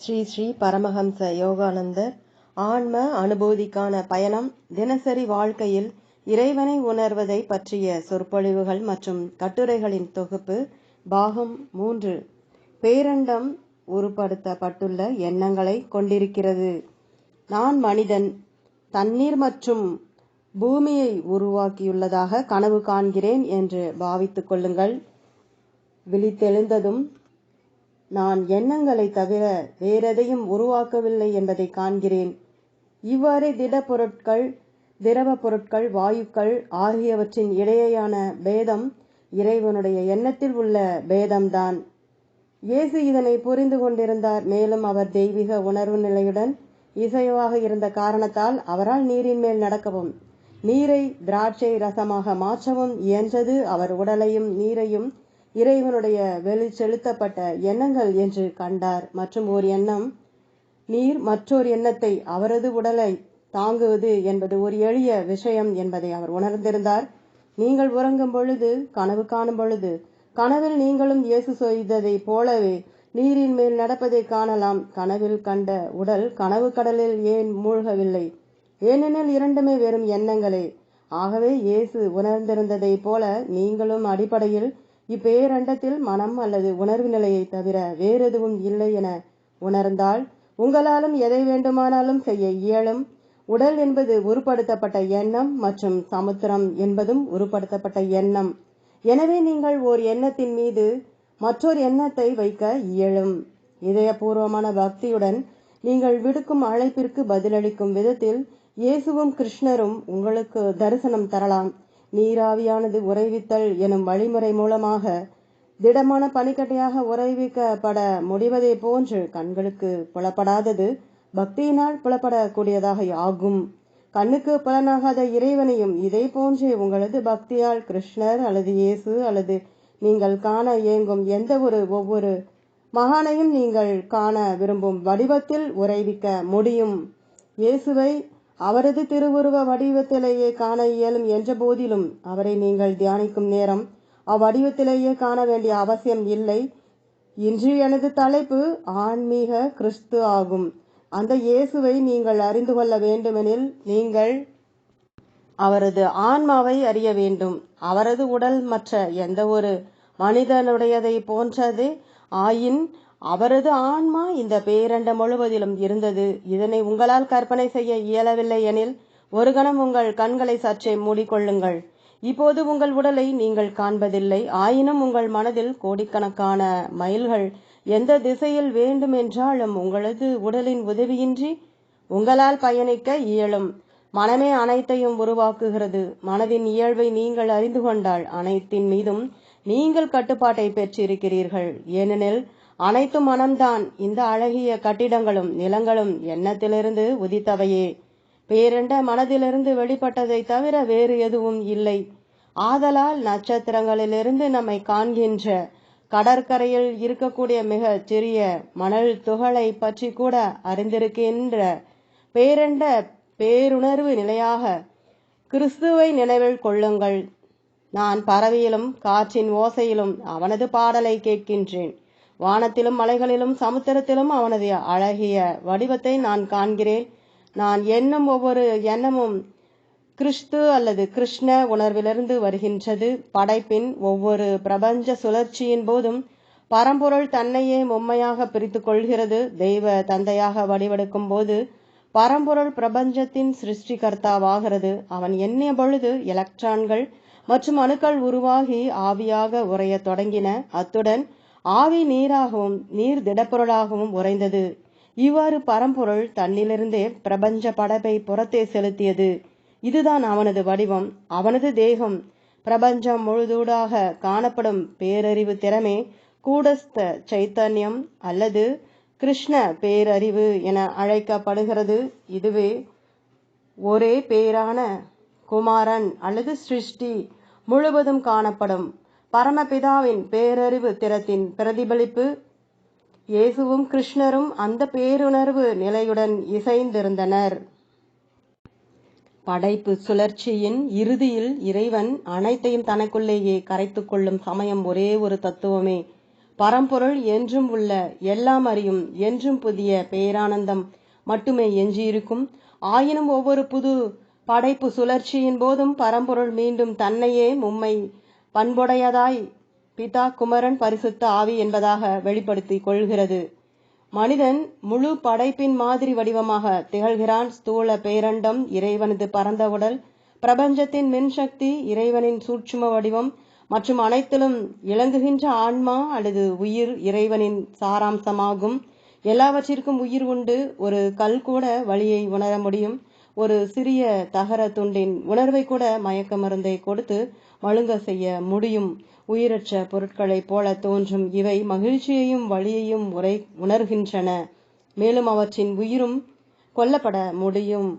ஸ்ரீ ஸ்ரீ பரமஹம்ச யோகானந்தர் ஆன்ம அனுபூதிக்கான பயணம் தினசரி வாழ்க்கையில் இறைவனை உணர்வதை பற்றிய சொற்பொழிவுகள் மற்றும் கட்டுரைகளின் தொகுப்பு பாகம் மூன்று. பேரண்டம் உருப்படுத்தப்பட்டுள்ள எண்ணங்களை கொண்டிருக்கிறது. நான் மனிதன் தண்ணீர் மற்றும் பூமியை உருவாக்கியுள்ளதாக கனவு காண்கிறேன் என்று பாவித்துக் கொள்ளுங்கள். விழித்தெழுந்ததும் நான் எண்ணங்களை தவிர வேறெதையும் உருவாக்கவில்லை என்பதை காண்கிறேன். இவ்வாறே திடப்பொருட்கள் திரவ பொருட்கள் வாயுக்கள் ஆகியவற்றின் இடையேயான பேதம் இறைவனுடைய எண்ணத்தில் உள்ள பேதம்தான். இயேசு இதனை புரிந்து கொண்டிருந்தார். மேலும் அவர் தெய்வீக உணர்வு நிலையுடன் இசைவாக இருந்த காரணத்தால் அவரால் நீரின் மேல் நடக்கவும் நீரை திராட்சை ரசமாக மாற்றவும் இயன்றது. அவர் உடலையும் நீரையும் இறைவனுடைய வெளி செலுத்தப்பட்ட எண்ணங்கள் என்று கண்டார். மற்றும் ஓர் எண்ணம் நீர் மற்றொரு எண்ணத்தை அவரது உடலை தாங்குவது என்பது ஒரு எளிய விஷயம் என்பதை அவர் உணர்ந்திருந்தார். நீங்கள் உறங்கும் பொழுது கனவு காணும் பொழுது கனவில் நீங்களும் இயேசு செய்ததை போலவே நீரின் மேல் நடப்பதை காணலாம். கனவில் கண்ட உடல் கனவு கடலில் ஏன் மூழ்கவில்லை? ஏனெனில் இரண்டுமே வெறும் எண்ணங்களே. ஆகவே இயேசு உணர்ந்திருந்ததை போல நீங்களும் அடிப்படையில் இப்பேரண்டத்தில் மனம் அல்லது உணர்வு நிலையை தவிர வேறெதுவும் இல்லை என உணர்ந்தால் உங்களாலும் எதை வேண்டுமானாலும் செய்ய இயலும். உடல் என்பது உருப்படுத்தப்பட்ட எண்ணம் மற்றும் சமுத்திரம் என்பதும் உருப்படுத்தப்பட்ட எண்ணம். எனவே நீங்கள் ஓர் எண்ணத்தின் மீது மற்றொரு எண்ணத்தை வைக்க இயலும். இதயபூர்வமான பக்தியுடன் நீங்கள் விடுக்கும் அழைப்பிற்கு பதிலளிக்கும் விதத்தில் இயேசுவும் கிருஷ்ணரும் உங்களுக்கு தரிசனம் தரலாம். நீராவியானது உறைவித்தல் எனும் வழிமுறை மூலமாக திடமான பனிக்கட்டையாக உறைவிக்கப்பட முடிவதை போன்று கண்களுக்கு புலப்படாதது பக்தியினால் புலப்படக்கூடியதாக ஆகும் கண்ணுக்கு புலனாகாத இறைவனையும் இதே போன்றே உங்களது பக்தியால் கிருஷ்ணர் அல்லது இயேசு அல்லது நீங்கள் காண இயங்கும் எந்த ஒரு ஒவ்வொரு மகானையும் நீங்கள் காண விரும்பும் வடிவத்தில் உறைவிக்க முடியும். இயேசுவை அவரது திருவுருவ வடிவத்திலேயே காண இயலும் என்ற போதிலும் அவரை நீங்கள் தியானிக்கும் நேரம் அவ்வடிவத்திலேயே காண வேண்டிய அவசியம் இல்லை. இன்று எனது தலைப்பு ஆன்மீக கிறிஸ்து ஆகும். அந்த இயேசுவை நீங்கள் அறிந்து கொள்ள வேண்டுமெனில் நீங்கள் அவரது ஆன்மாவை அறிய வேண்டும். அவரது உடல் மற்ற எந்த ஒரு மனிதனுடையதை போன்றது. ஆயின் அவரது ஆன்மா இந்த பேரண்டம் முழுவதிலும் இருந்தது. இதனை உங்களால் கற்பனை செய்ய இயலவில்லை எனில் ஒரு கணம் உங்கள் கண்களை சற்றே மூடிக்கொள்ளுங்கள். இப்போது உங்கள் உடலை நீங்கள் காண்பதில்லை. ஆயினும் உங்கள் மனதில் கோடிக்கணக்கான மைல்கள் எந்த திசையில் வேண்டுமென்றாலும் உங்களது உடலின் உதவியின்றி உங்களால் பயணிக்க இயலும். மனமே அனைத்தையும் உருவாக்குகிறது. மனதின் இயல்பை நீங்கள் அறிந்து கொண்டால் அனைத்தின் மீதும் நீங்கள் கட்டுப்பாட்டை பெற்றிருக்கிறீர்கள். ஏனெனில் அனைத்து மனம்தான். இந்த அழகிய கட்டிடங்களும் நிலங்களும் எண்ணத்திலிருந்து உதித்தவையே. பேரண்ட மனதிலிருந்து வெளிப்பட்டதை தவிர வேறு எதுவும் இல்லை. ஆதலால் நட்சத்திரங்களிலிருந்து நம்மை காண்கின்ற கடற்கரையில் இருக்கக்கூடிய மிக சிறிய மணல் துகளை பற்றி கூட அறிந்திருக்கின்ற பேரண்ட பேருணர்வு நிலையாக கிறிஸ்துவை நினைவில் கொள்ளுங்கள். நான் பறவையிலும் காற்றின் ஓசையிலும் அவனது பாடலை கேட்கின்றேன். வானத்திலும் மலைகளிலும் சமுத்திரத்திலும் அவனது அழகிய வடிவத்தை நான் காண்கிறேன். நான் எண்ணும் ஒவ்வொரு எண்ணமும் கிறிஸ்து அல்லது கிருஷ்ண உணர்விலிருந்து வருகின்றது. படைப்பின் ஒவ்வொரு பிரபஞ்ச சுழற்சியின் போதும் பரம்பொருள் தன்னையே மும்மையாக பிரித்து கொள்கிறது. தெய்வ தந்தையாக வடிவெடுக்கும் போது பரம்பொருள் பிரபஞ்சத்தின் சிருஷ்டிகர்த்தாவாகிறது. அவன் எண்ணிய பொழுது எலக்ட்ரான்கள் மற்றும் அணுக்கள் உருவாகி ஆவியாக உரைய தொடங்கின. அத்துடன் ஆவி நீராகவும் நீர் திடப்பொருளாகவும் உறைந்தது. இவ்வாறு பரம்பொருள் தன்னிலிருந்தே பிரபஞ்ச படைப்பை புறத்தே செலுத்தியது. இதுதான் அவனது வடிவம் அவனது தேகம். பிரபஞ்சம் முழுதூடாக காணப்படும் பேரறிவு திறமே கூடஸ்த சைத்தன்யம் அல்லது கிருஷ்ண பேரறிவு என அழைக்கப்படுகிறது. இதுவே ஒரே பேரான குமாரன் அல்லது சிருஷ்டி முழுவதும் காணப்படும். பரமபிதாவின் பேரறிவு திறத்தின் பிரதிபலிப்பு இயேசுவும் கிருஷ்ணரும் அந்த பேருணர்வு நிலையுடன் இசைந்திருந்தனர். படைப்பு சுழற்சியின் இறுதியில் இறைவன் அனைத்தையும் தனக்குள்ளேயே கரைத்து கொள்ளும் சமயம் ஒரே ஒரு தத்துவமே. பரம்பொருள் என்றும் உள்ள எல்லாம் அறியும் என்றும் புதிய பேரானந்தம் மட்டுமே எஞ்சியிருக்கும். ஆயினும் ஒவ்வொரு புது படைப்பு சுழற்சியின் போதும் பரம்பொருள் மீண்டும் தன்னையே மும்மை பண்புடையதாய் பிதா குமரன் பரிசுத்த ஆவி என்பதாக வெளிப்படுத்திக் கொள்கிறது. மனிதன் முழு படைப்பின் மாதிரி வடிவமாக திகழ்கிறான். ஸ்தூல பேரண்டம் இறைவனது பரந்த உடல் பிரபஞ்சத்தின் மின்சக்தி இறைவனின் சூட்சும வடிவம் மற்றும் அனைத்திலும் இளங்குகின்ற ஆன்மா அல்லது உயிர் இறைவனின் சாராம்சமாகும். எல்லாவற்றிற்கும் உயிர் உண்டு. ஒரு கல் கூட வழியை உணர முடியும். ஒரு சிறிய தகர துண்டின் உணர்வை கூட மயக்க மருந்தை கொடுத்து மழுங்க செய்ய முடியும். உயிரற்ற பொருட்களைப் போல தோன்றும் இவை மகிழ்ச்சியையும் வழியையும் உரை உணர்கின்றன. மேலும் அவற்றின் உயிரும் கொல்லப்பட முடியும்.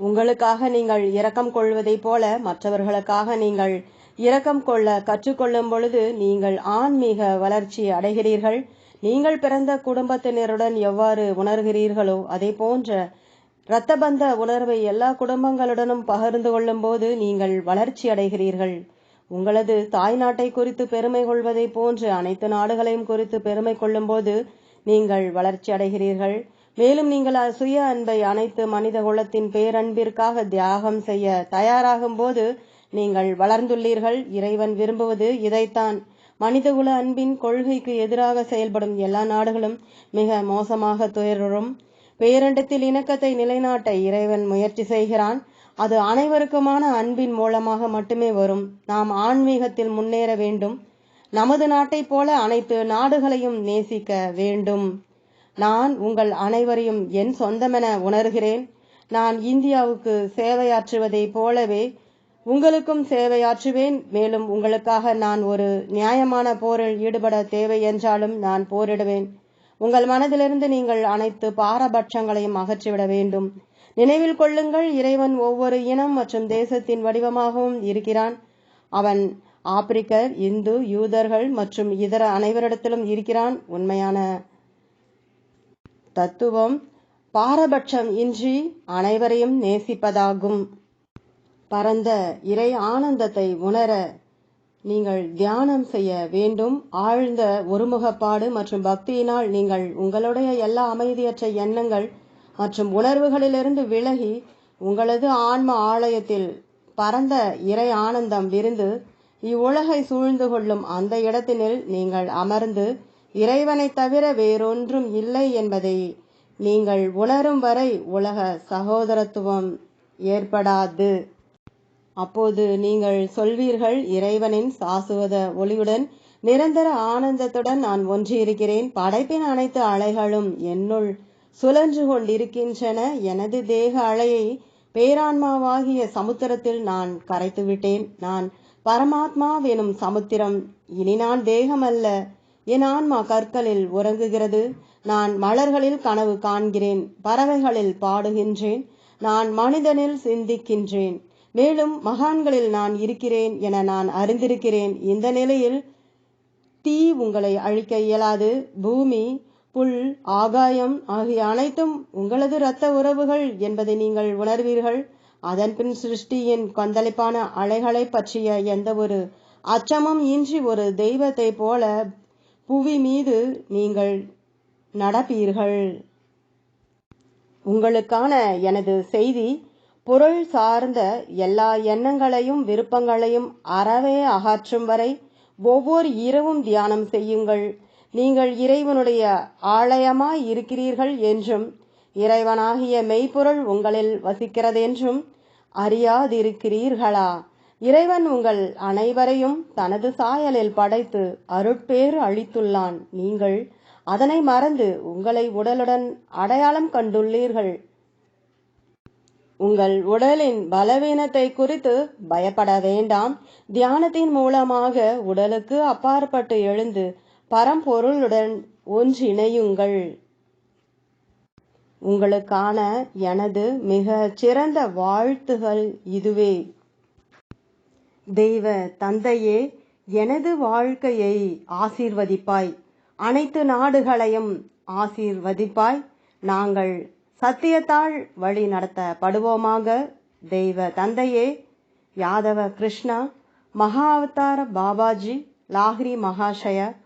உங்களுக்காக நீங்கள் இரக்கம் கொள்வதைப் போல மற்றவர்களுக்காக நீங்கள் இரக்கம் கொள்ள கற்றுக்கொள்ளும் பொழுது நீங்கள் ஆன்மீக வளர்ச்சி அடைகிறீர்கள். நீங்கள் பிறந்த குடும்பத்தினருடன் எவ்வாறு உணர்கிறீர்களோ அதை போன்ற இரத்தபந்த உணர்வை எல்லா குடும்பங்களுடனும் பகிர்ந்து கொள்ளும் போது நீங்கள் வளர்ச்சி அடைகிறீர்கள். உங்களது தாய் நாட்டை குறித்து பெருமை கொள்வதை போன்று அனைத்து நாடுகளையும் குறித்து பெருமை கொள்ளும் போது நீங்கள் வளர்ச்சி அடைகிறீர்கள். மேலும் நீங்கள் சுய அன்பை அனைத்து மனித குலத்தின் பேரன்பிற்காக தியாகம் செய்ய தயாராகும் போது நீங்கள் வளர்ந்துள்ளீர்கள். இறைவன் விரும்புவது இதைத்தான். மனிதகுல அன்பின் கொள்கைக்கு எதிராக செயல்படும் எல்லா நாடுகளும் மிக மோசமாக துயரும் பேரண்டத்தில் இணக்கத்தை நிலைநாட்ட இறைவன் முயற்சி செய்கிறான். அது அனைவருக்குமான அன்பின் மூலமாக மட்டுமே வரும். நாம் ஆன்மீகத்தில் முன்னேற வேண்டும். நமது நாட்டைப் போல அனைத்து நாடுகளையும் நேசிக்க வேண்டும். நான் உங்கள் அனைவரையும் என் சொந்தமென உணர்கிறேன். நான் இந்தியாவுக்கு சேவையாற்றுவதைப் போலவே உங்களுக்கும் சேவையாற்றுவேன். மேலும் உங்களுக்காக நான் ஒரு நியாயமான போரில் ஈடுபட தேவை என்றாலும் நான் போரிடுவேன். உங்கள் மனதிலிருந்து நீங்கள் அனைத்து பாரபட்சங்களையும் அகற்றிவிட வேண்டும். நினைவில் கொள்ளுங்கள் இறைவன் ஒவ்வொரு இனம் மற்றும் தேசத்தின் வடிவமாகவும் இருக்கிறான். அவன் ஆப்பிரிக்கர் இந்து யூதர்கள் மற்றும் இதர அனைவரிடத்திலும் இருக்கிறான். உண்மையான தத்துவம் பாரபட்சம் இன்றி அனைவரையும் நேசிப்பதாகும். பரந்த இறை ஆனந்தத்தை உணர நீங்கள் தியானம் செய்ய வேண்டும். ஆழ்ந்த ஒருமுகப்பாடு மற்றும் பக்தியினால் நீங்கள் உங்களுடைய எல்லா அமைதியற்ற எண்ணங்கள் மற்றும் உணர்வுகளிலிருந்து விலகி உங்களது ஆன்ம ஆலயத்தில் பரந்த இறை ஆனந்தம் விருந்து இவ்வுலகை சூழ்ந்து கொள்ளும் அந்த இடத்தினில் நீங்கள் அமர்ந்து இறைவனை தவிர வேறொன்றும் இல்லை என்பதை நீங்கள் உணரும் வரை உலக சகோதரத்துவம் ஏற்படாது. அப்போது நீங்கள் சொல்வீர்கள் இறைவனின் சாசுவத ஒளியுடன் நிரந்தர ஆனந்தத்துடன் நான் ஒன்றியிருக்கிறேன். படைப்பின் அனைத்து அலைகளும் என்னுள் சுழன்று கொண்டிருக்கின்றன. எனது தேக அலையை பேரான்மாவாகிய சமுத்திரத்தில் நான் கரைத்து விட்டேன் நான் பரமாத்மாவெனும் சமுத்திரம். இனி நான் தேகமல்ல. என் ஆன்மா கற்களில் உறங்குகிறது. நான் மலர்களில் கனவு காண்கிறேன். பறவைகளில் பாடுகின்றேன். நான் மனிதனில் சிந்திக்கின்றேன். மேலும் மகான்களில் நான் இருக்கிறேன் என நான் அறிந்திருக்கிறேன். இந்த நிலையில் தீ உங்களை அழிக்க இயலாது. பூமி புல் ஆகாயம் ஆகிய அனைத்தும் உங்களது இரத்த உறவுகள் என்பதை நீங்கள் உணர்வீர்கள். அதன்பின் சிருஷ்டியின் கொந்தளிப்பான அலைகளை பற்றிய எந்த ஒரு அச்சமும் இன்றி ஒரு தெய்வத்தை போல புவி மீது நீங்கள் நடப்பீர்கள். உங்களுக்கான எனது செய்தி பொருள் சார்ந்த எல்லா எண்ணங்களையும் விருப்பங்களையும் அறவே அகற்றும் வரை ஒவ்வொரு இரவும் தியானம் செய்யுங்கள். நீங்கள் இறைவனுடைய ஆலயமாய் இருக்கிறீர்கள் என்றும் இறைவனாகிய மெய்ப்பொருள் உங்களில் வசிக்கிறதென்றும் அறியாதிருக்கிறீர்களா? இறைவன் உங்கள் அனைவரையும் தனது சாயலில் படைத்து அருட்பேறு அளித்துள்ளான். நீங்கள் அதனை மறந்து உங்களை உடலுடன் அடையாளம் கண்டுள்ளீர்கள். உங்கள் உடலின் பலவீனத்தை குறித்து பயப்பட வேண்டாம். தியானத்தின் மூலமாக உடலுக்கு அப்பாற்பட்டு எழுந்து பரம்பொருளுடன் ஒன்றிணையுங்கள். உங்களுக்கான எனது மிக சிறந்த வாழ்த்துகள் இதுவே. தெய்வ தந்தையே எனது வாழ்க்கையை ஆசீர்வதிப்பாய். அனைத்து நாடுகளையும் ஆசீர்வதிப்பாய். நாங்கள் சத்தியத்தால் வழி நடத்தப்படுவோமாக தெய்வ தந்தையே யாதவ கிருஷ்ணா மகா அவதார பாபாஜி லாஹ்ரி மகாஷய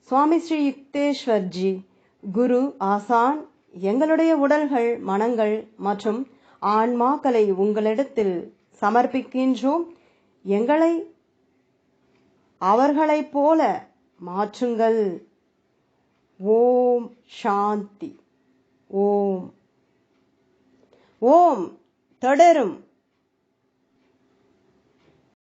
சுவாமி ஸ்ரீ யுக்தேஸ்வர்ஜி குரு ஆசான் எங்களுடைய உடல்கள் மனங்கள் மற்றும் ஆன்மாக்களை உங்களிடத்தில் சமர்ப்பிக்கின்றோம். எங்களை அவர்களைப் போல மாற்றுங்கள். ஓம் சாந்தி. ஓம். ஓம். தொடரும்.